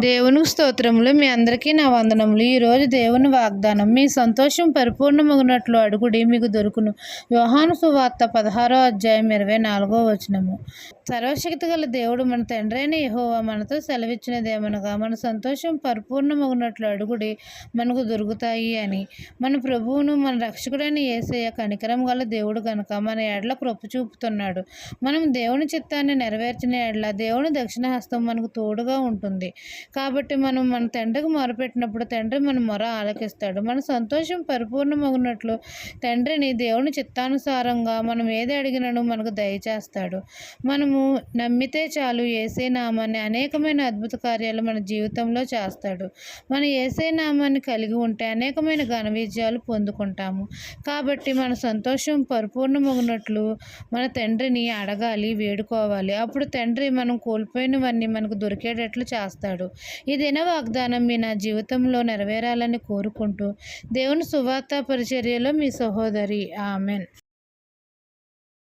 దేవునికి స్తోత్రములు మీ అందరికీ నా వందనములు. ఈరోజు దేవుని వాగ్దానం మీ సంతోషం పరిపూర్ణమగినట్లు అడుగుడి మీకు దొరుకును. యోహాను సువార్త పదహారో అధ్యాయం ఇరవై నాలుగో వచనము. సర్వశక్తి గల దేవుడు మన తండ్రైన యహోవా మనతో సెలవిచ్చినదేమనగా మన సంతోషం పరిపూర్ణమగినట్లు అడుగుడి మనకు దొరుకుతాయి అని. మన ప్రభువును మన రక్షకుడైన ఏసయ్య కనికరం గల దేవుడు కనుక మన ఏడల కృప చూపుతున్నాడు. మనం దేవుని చిత్తాన్ని నెరవేర్చిన ఏడల దేవుని దక్షిణ హస్తం మనకు తోడుగా ఉంటుంది. కాబట్టి మనం మన తండ్రికి మొరపెట్టినప్పుడు తండ్రి మన మొర ఆలకిస్తాడు. మన సంతోషం పరిపూర్ణమగునట్లు తండ్రిని దేవుని చిత్తానుసారంగా మనం ఏది అడిగినను మనకు దయచేస్తాడు. మనము నమ్మితే చాలు ఏసే నామాన్ని అనేకమైన అద్భుత కార్యాలు మన జీవితంలో చేస్తాడు. మన ఏసే నామాన్ని కలిగి ఉంటే అనేకమైన ఘన విజయాలు పొందుకుంటాము. కాబట్టి మన సంతోషం పరిపూర్ణమగునట్లు మన తండ్రిని అడగాలి వేడుకోవాలి. అప్పుడు తండ్రి మనం కోల్పోయినవన్నీ మనకు దొరికేటట్లు చేస్తాడు. ఈ దిన వాగ్దానం మీ నా జీవితంలో నెరవేరాలని కోరుకుంటూ దేవుని సువార్త పరిచర్యలో మీ సహోదరి. ఆమెన్.